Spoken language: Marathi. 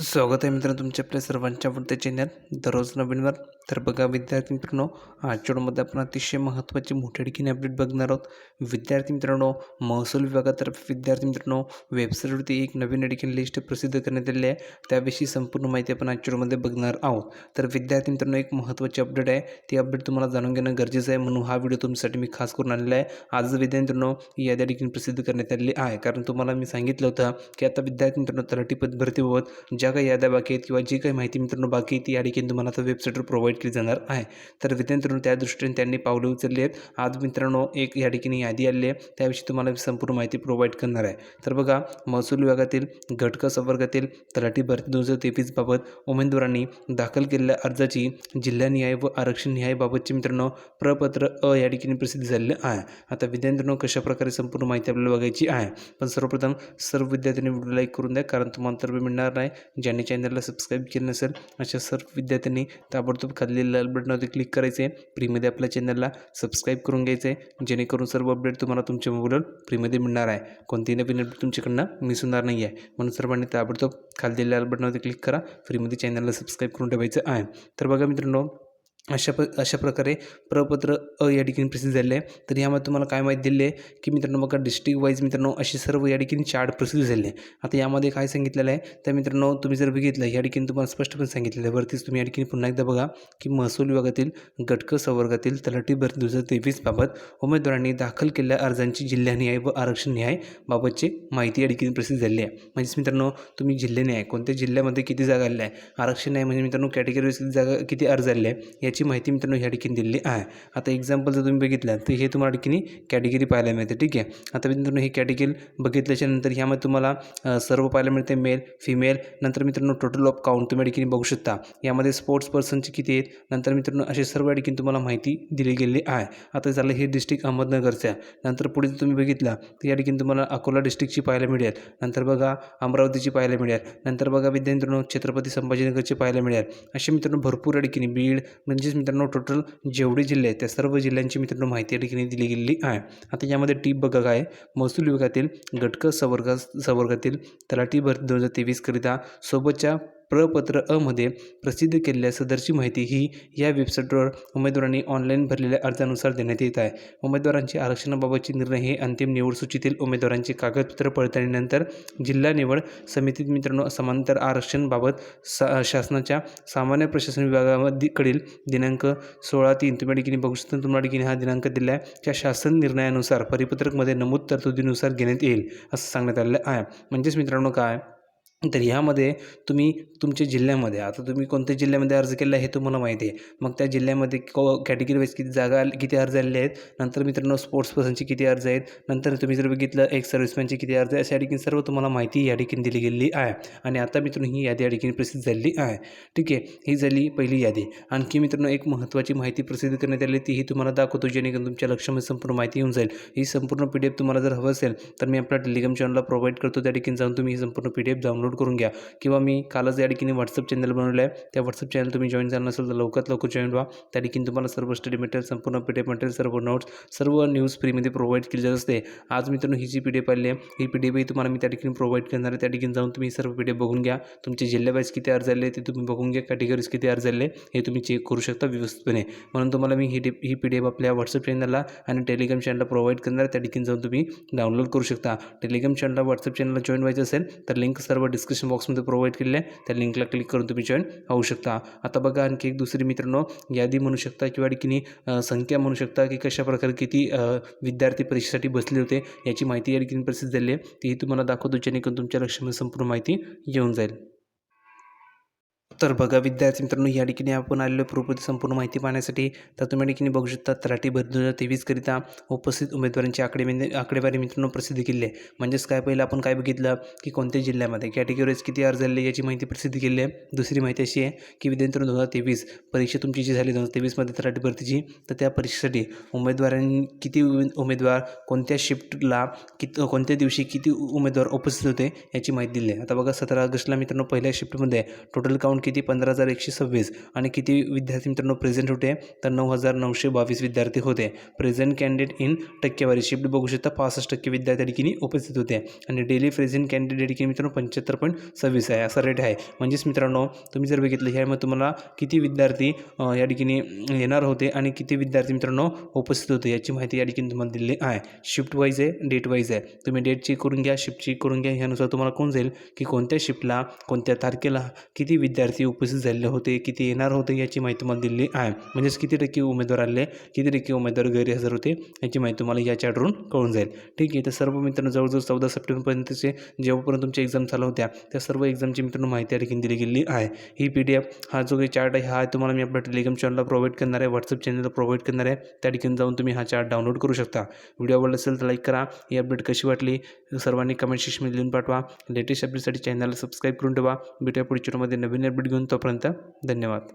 स्वागत आहे मित्रांनो तुमच्या आपल्या सर्वांच्या आवडत्या चॅनल दररोज नवीनवर. तर बघा विद्यार्थी मित्रांनो आजच्या व्हिडिओमध्ये आपण अतिशय महत्त्वाची मोठ्या ठिकाणी अपडेट बघणार आहोत. विद्यार्थी मित्रांनो महसूल विभागातर्फे विद्यार्थी मित्रांनो वेबसाईटवरती एक नवीन ठिकाणी लिस्ट प्रसिद्ध करण्यात आलेली आहे. त्याविषयी संपूर्ण माहिती आपण आजच्या व्हिडिओमध्ये बघणार आहोत. तर विद्यार्थी मित्रांनो एक महत्त्वाची अपडेट आहे. ती अपडेट तुम्हाला जाणून घेणं गरजेचं आहे म्हणून हा व्हिडिओ तुमच्यासाठी मी खास करून आणलेला आहे. आज विद्यार्थी मित्रांनो ही याद्या ठिकाणी प्रसिद्ध करण्यात आलेली आहे. कारण तुम्हाला मी सांगितलं होतं की आता विद्यार्थी मित्रांनो तलाठी पद भरतीबाबत ज्या काही याद्या बाकी आहेत किंवा जी काही माहिती मित्रांनो बाकी आहे ती या ठिकाणी तुम्हाला आता वेबसाईटवर प्रोव्हाइड केली जाणार आहे. तर विद्यार्थ्यांनो त्या दृष्टीने त्यांनी पावले उचलली आहेत. आज मित्रांनो एक या ठिकाणी यादी आली आहे. त्याविषयी तुम्हाला संपूर्ण माहिती प्रोव्हाइड करणार आहे. तर बघा महसूल विभागातील घटक संवर्गातील तलाठी भरती दोन हजार तेवीसबाबत उमेदवारांनी दाखल केलेल्या अर्जाची जिल्हानिहाय व आरक्षण बाबतचे मित्रांनो प्रपत्र अ या ठिकाणी प्रसिद्ध झालेलं आहे. आता विद्यार्थ्यांनो कशाप्रकारे संपूर्ण माहिती आपल्याला बघायची आहे? पण सर्वप्रथम सर्व विद्यार्थ्यांनी व्हिडिओ लाईक करून द्या कारण तुम्हाला तर मिळणार नाही. ज्यांनी चॅनलला सबस्क्राईब केलं नसेल अशा सर्व विद्यार्थ्यांनी ताबडतोब खाल्लेल्या लाल बटनावरती क्लिक करायचे फ्रीमध्ये आपल्या चॅनलला सबस्क्राईब करून घ्यायचं आहे जेणेकरून सर्व अपडेट तुम्हाला तुमच्या मोबाईलवर फ्रीमध्ये मिळणार आहे. कोणतीही नवीन अपडेट तुमच्याकडनं मिस होणार नाही आहे म्हणून सर्वांनी ताबडतोब खाल्लेल्या लाल बटनावरती क्लिक करा. फ्रीमध्ये चॅनलला सबस्क्राईब करून ठेवायचं आहे. तर बघा मित्रांनो अशा प अशा प्रकारे प्रपत्र अ या ठिकाणी प्रसिद्ध झाले आहे. तर यामध्ये तुम्हाला काय माहिती दिली आहे की मित्रांनो बघा डिस्ट्रिक्ट वाईज मित्रांनो असे सर्व या ठिकाणी चार्ट प्रसिद्ध झाले आहे. आता यामध्ये काय सांगितलेलं आहे? तर मित्रांनो तुम्ही जर बघितलं या ठिकाणी तुम्हाला स्पष्टपणे सांगितलेलं आहे. वरतीच तुम्ही या ठिकाणी पुन्हा एकदा बघा की महसूल विभागातील गटक संवर्गातील तलाठी भरती दोन हजार तेवीसबाबत उमेदवारांनी दाखल केलेल्या अर्जांची जिल्हानिहाय व आरक्षण न्याय बाबतची माहिती या ठिकाणी प्रसिद्ध झाली आहे. म्हणजेच मित्रांनो तुम्ही जिल्ह्याने कोणत्या जिल्ह्यामध्ये किती जागा आलेल्या आहे? आरक्षण आहे म्हणजे मित्रांनो कॅटेगरी किती जागा किती अर्ज आलेले आहे? याची माहिती मित्रांनो ह्या ठिकाणी दिलेली आहे. आता एक्झाम्पल जर तुम्ही बघितलं तर हे तुम्हाला ठिकाणी कॅटेगरी पाहायला मिळते ठीक आहे? आता मित्रांनो हे कॅटेगरी बघितल्याच्या नंतर ह्यामध्ये तुम्हाला सर्व पाहायला मिळते मेल फिमेल नंतर मित्रांनो टोटल ऑफ काउंट तुम्ही ठिकाणी बघू शकता. यामध्ये स्पोर्ट्स पर्सनचे किती आहेत? नंतर मित्रांनो असे सर्व या ठिकाणी तुम्हाला माहिती दिली गेलेली आहे. आता झालं हे डिस्ट्रिक्ट अहमदनगरचं. नंतर पुढे जर तुम्ही बघितलं तर या ठिकाणी तुम्हाला अकोला डिस्ट्रिक्टची पाहायला मिळेल. नंतर बघा अमरावतीची पाहायला मिळेल. नंतर बघा विद्यार्थ्यांनो छत्रपती संभाजीनगरची पाहायला मिळेल. असे मित्रांनो भरपूर या ठिकाणी बीड म्हणजे म्हणजेच मित्रांनो टोटल जेवढे जिल्हे आहेत त्या सर्व जिल्ह्यांची मित्रांनो माहिती या ठिकाणी दिली गेलेली आहे. आता यामध्ये टीप बघा काय? महसूल विभागातील गटक सवर्ग सवर्गातील तलाठी भरती दोन हजार तेवीसकरिता सोबतच्या प्रपत्र अमध्ये प्रसिद्ध केलेल्या सदरची माहिती ही या वेबसाईटवर उमेदवारांनी ऑनलाईन भरलेल्या अर्जानुसार देण्यात येत आहे. उमेदवारांची आरक्षणाबाबतचे निर्णय हे अंतिम निवड सूचीतील उमेदवारांचे कागदपत्र पडताळणीनंतर जिल्हा निवड समितीत मित्रांनो समांतर आरक्षणबाबत सा शासनाच्या सामान्य प्रशासन विभागामध्ये कडील दिनांक सोळा तीन तुम्ही या ठिकाणी बघू शकता तुम्हाला ठिकाणी हा दिनांक दिला आहे. त्या शासन निर्णयानुसार परिपत्रकमध्ये नमूद तरतुदीनुसार घेण्यात येईल असं सांगण्यात आलेलं आहे. म्हणजेच मित्रांनो काय? तर ह्यामध्ये तुम्ही तुमच्या जिल्ह्यामध्ये आता तुम्ही कोणत्या जिल्ह्यामध्ये अर्ज केला आहे हे तुम्हाला माहिती आहे. मग त्या जिल्ह्यामध्ये को कॅटेगरी वाईज किती जागा किती अर्ज आलेले आहेत. नंतर मित्रांनो स्पोर्ट्स पर्सनचे किती अर्ज आहेत. नंतर तुम्ही जर बघितलं एक सर्व्हिसमॅनचे किती अर्ज आहे अशा ठिकाणी सर्व तुम्हाला माहिती या ठिकाणी दिली गेलेली आहे. आणि आता मित्रांनो ही यादी या ठिकाणी प्रसिद्ध झालेली आहे. ठीक आहे ही झाली पहिली यादी. आणखी मित्रांनो एक महत्त्वाची माहिती प्रसिद्ध करण्यात आली तीही तुम्हाला दाखवतो जेणेकरून तुमच्या लक्षामध्ये संपूर्ण माहिती येऊन जाईल. ही संपूर्ण पी डी एफ तुम्हाला जर हवं असेल तर मी आपल्या टेलिग्राम चॅनलला प्रोव्हाइड करतो. त्या ठिकाणी जाऊन तुम्ही ही संपूर्ण पी डी एफ डाउनलोड करून घ्या. किंवा मी कालच या ठिकाणी व्हॉट्सअप चॅनल बनवलं आहे. त्या व्हॉट्सअप चॅनल तुम्ही जॉईन झालं नसेल तर लवकरात लवकर जॉईन व्हा. त्या ठिकाणी तुम्हाला सर्व स्टडी मटेरियल संपूर्ण पी डी एफ मटेरियल सर्व नोट्स सर्व न्यूज फ्रीमध्ये प्रोव्हाइड केली जात असते. आज मित्रांनो ही जी पी डी एफ आली आहे ही पी डी एफही तुम्हाला मी त्या ठिकाणी प्रोव्हाइड करणार आहे. त्या ठिकाणी जाऊन तुम्ही सर्व पी डी एफ बघून घ्या. तुमचे जिल्ह्यावाईज किती अर्ज आले ते तुम्ही बघून घ्या. कॅटेगरीज किती अर्ज आले हे तुम्ही चेक करू शकता व्यवस्थितपणे. म्हणून तुम्हाला मी ही डी ही पी डी एफ आपल्या व्हॉट्सअप चॅनलला आणि टेलिग्राम चॅनलला प्रोव्हाइड करणार आहे. त्या ठिकाणी जाऊन तुम्ही डाउनलोड करू शकता. टेलिग्राम चॅनलला व्हॉट्सअप चॅनलला जॉईन व्हायचं असेल तर लिंक सर्व डिस्क्रिप्शन बॉक्समध्ये प्रोव्हाइड केलेली आहे. त्या लिंकला क्लिक करून तुम्ही जॉईन होऊ शकता. आता बघा आणखी एक दुसरी मित्रांनो यादी म्हणू शकता किंवा ठिकाणी संख्या म्हणू शकता की कशा प्रकारे किती विद्यार्थी परीक्षेसाठी बसले होते याची माहिती या ठिकाणी प्रसिद्ध झाली आहे. तीही तुम्हाला दाखवतो जेणेकरून तुमच्या लक्षामध्ये संपूर्ण माहिती येऊन जाईल. तर बघा विद्यार्थी मित्रांनो या ठिकाणी आपण आलेलो प्रोपती संपूर्ण माहिती पाहण्यासाठी तर तुम्ही या ठिकाणी बघू शकता तलाठी भरती दोन हजार तेवीसकरिता उपस्थित उमेदवारांची आकडे आकडेवारी मित्रांनो प्रसिद्ध केली आहे. म्हणजेच काय पहिलं आपण काय बघितलं की कोणत्या जिल्ह्यामध्ये? कॅटेगरीज किती अर्ज झाले याची माहिती प्रसिद्ध केली आहे. दुसरी माहिती अशी आहे की विद्यार्थी दोन हजार तेवीस परीक्षा तुमची जी झाली दोन हजार तेवीसमध्ये तलाठी भरतीची तर त्या परीक्षेसाठी उमेदवारांनी किती उमेदवार कोणत्या शिफ्टला कित कोणत्या दिवशी किती उमेदवार उपस्थित होते याची माहिती दिली आहे. आता बघा सतरा ऑगस्टला मित्रांनो पहिल्या शिफ्टमध्ये टोटल काउंट काउंट किती? पंधरा हजार एकशे सव्वीस. आणि किती विद्यार्थी मित्रांनो प्रेझेंट होते? तर नऊ हजार नऊशे बावीस विद्यार्थी होते. प्रेझेंट कॅन्डिडेट इन टक्केवारी. शिफ्ट बघू शकता पासष्ट टक्के विद्यार्थी ठिकाणी उपस्थित होते. आणि डेली प्रेझेंट कॅन्डिडेट या ठिकाणी मित्रांनो पंच्याहत्तर पॉईंट सव्वीस आहे. असा रेट आहे. म्हणजेच मित्रांनो तुम्ही जर बघितलं ह्यामध्ये तुम्हाला किती विद्यार्थी या ठिकाणी येणार होते आणि किती विद्यार्थी मित्रांनो उपस्थित होते याची माहिती या ठिकाणी तुम्हाला दिलेली आहे. शिफ्ट वाईज आहे डेट वाईज आहे. तुम्ही डेट चेक करून घ्या शिफ्ट चेक करून घ्या. ह्यानुसार तुम्हाला कोण जाईल की कोणत्या शिफ्टला कोणत्या तारखेला किती विद्यार्थी उपस्थित झालेले होते किती येणार होते याची माहिती मला दिलेली आहे. म्हणजेच किती टक्के उमेदवार आले किती टक्के उमेदवार गैरहजर होते याची माहिती तुम्हाला या चॅटवरून कळून जाईल. ठीक आहे तर सर्व मित्रांनो जवळजवळ चौदा सप्टेंबरपर्यंतचे जेव्हापर्यंत तुमच्या एक्झाम चालू होत्या त्या सर्व एक्झामची मित्रांनो माहिती या ठिकाणी दिली गेली आहे. ही पी डी एफ हा जो काही चार्ट आहे हा तुम्हाला मी आपल्या टेलिग्राम चॅनलला प्रोव्हाइड करणार आहे व्हॉट्सअप चॅनलला प्रोव्हाइड करणार आहे. त्या ठिकाणी जाऊन तुम्ही हा चार्ट डाउनलोड करू शकता. व्हिडिओ आवडला असेल तर लाईक करा. ही अपडेट कशी वाटली सर्वांनी कमेंट सेक्शनमध्ये लिहून पाठवा. लेटेस्ट अपडेटसाठी चॅनलला सबस्क्राईब करून ठेवा. भेटूया पुढच्या मध्ये नवीन अपडेट घेऊन तोपर्यंत धन्यवाद.